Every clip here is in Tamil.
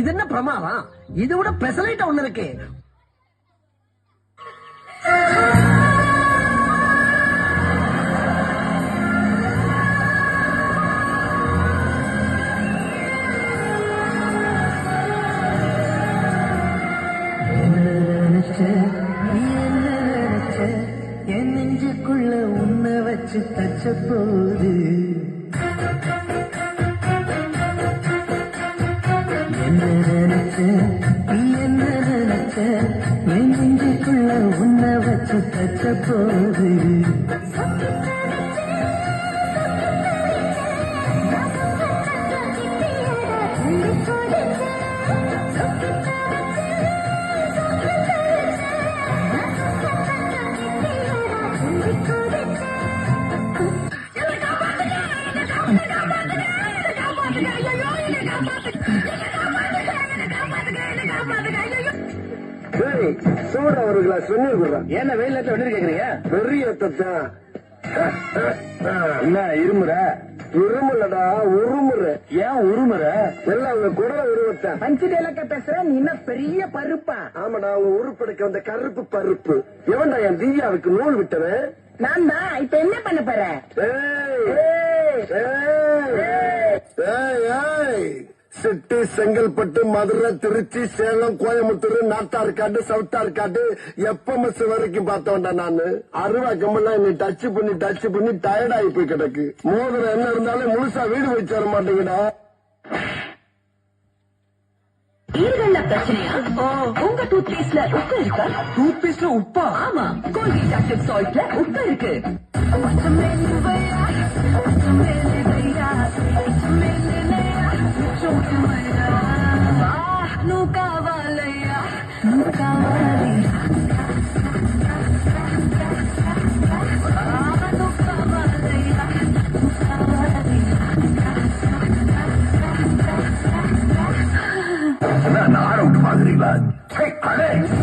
இது என்ன பிரமாதம்? இது விட பெசலைட் ஒண்ணு இருக்கு. என் நெஞ்சுக்குள்ள உன்னை வச்சு தச்ச போது நெஞ்சுக்குள்ள உன்னை வச்சு தச்ச போது சூடா ஒரு கிளாஸ் வெந்நீர் கொடுறா. என்ன வெயில் நேரத்துல வெந்நீர் கேக்குறீங்க? பெரிய என்ன இருமுற? இருமுலடா உருமுற. ஏன் உருமுற? எல்லாம் உங்க குடல உருவத்தான். பஞ்சு டேலக்க பேசுற நீ என்ன பெரிய பருப்பா? ஆமாடா உங்க உருப்படைக்க வந்த கருப்பு பருப்பு. எவன்டா என் தீயாவுக்கு நூல் விட்டவன் நான் தான் இப்ப என்ன பண்ண போறேன் ஏய், ஏய், ஏய், ஏய். சிட்டி செங்கல்பட்டு மதுரை திருச்சி சேலம் கோயம்புத்தூர் நாட்டார்காடு சவுத்தார்காடு எப்பமஸ் வரைக்கும் பார்த்தவன்டா நானு. அருவா கம்பெல்லாம் என்னை டச் பண்ணி டச் பண்ணி டயர்ட் ஆகி போய் கிடக்கு. மோதிரம் என்ன இருந்தாலும் முழுசா வீடு வச்சு வர மாட்டேங்கடா பிரச்சனையா? உங்க டூத் பேஸ்ட்ல உப்பு இருக்கா? டூத் பேஸ்ட்ல உப்பா? ஆமா கோல்கேட் ஆக்டிவ் சால்ட்ல உப்பு இருக்கு. కావాలయ్యా. నువ్వు కావాలి నువ్వు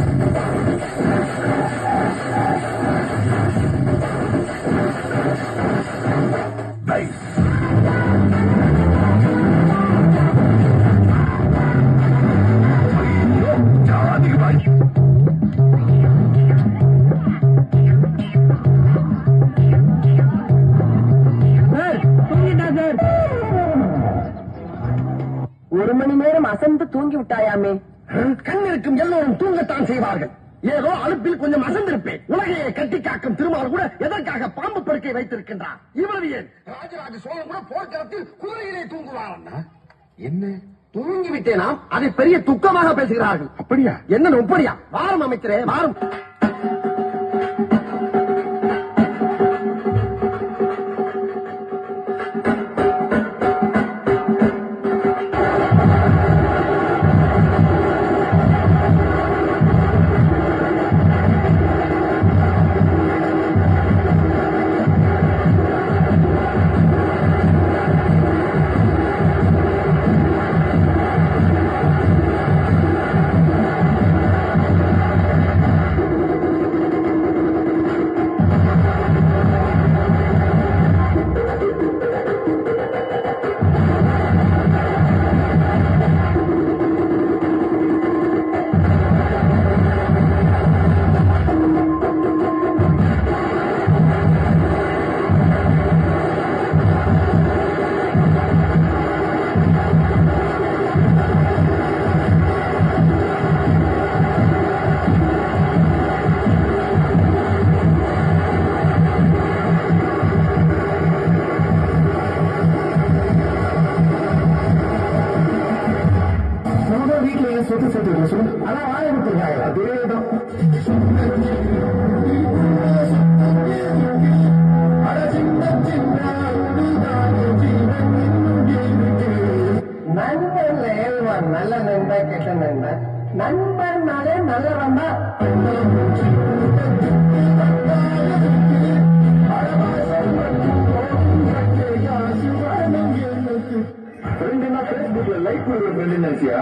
அசந்து தூங்கி விட்டாயாமே? கண் இருக்கும் எல்லோரும் தூங்கத்தான் செய்வார்கள். ஏதோ அலுப்பில் கொஞ்சம் அசந்திருப்பேன். உலகையை கட்டி காக்கும் திருமால் கூட எதற்காக பாம்பு படுக்கை வைத்திருக்கின்றார்? இவ்வளவு ஏன்? ராஜராஜ சோழன் கூட போர்க்களத்தில் குதிரையிலே தூங்குவாரா என்ன? தூங்கி விட்டேனாம் அதை பெரிய துக்கமாக பேசுகிறார்கள். அப்படியா? என்ன ஒப்படியா வாரம் அமைச்சரே வாரம். சொத்து இல்லை சொல்லு அதான் வாழை கொடுத்துருக்காங்க அதேதான் நண்பன்ல ஏழுவான் நல்ல நண்பன் கெட்ட நண்பன் நண்பன்னாலே நல்லவன் தான் ஃப்ரெண்டுனா ஃபேஸ்புக்ல லைக் கொடுக்குற ஃப்ரெண்டு நினைச்சியா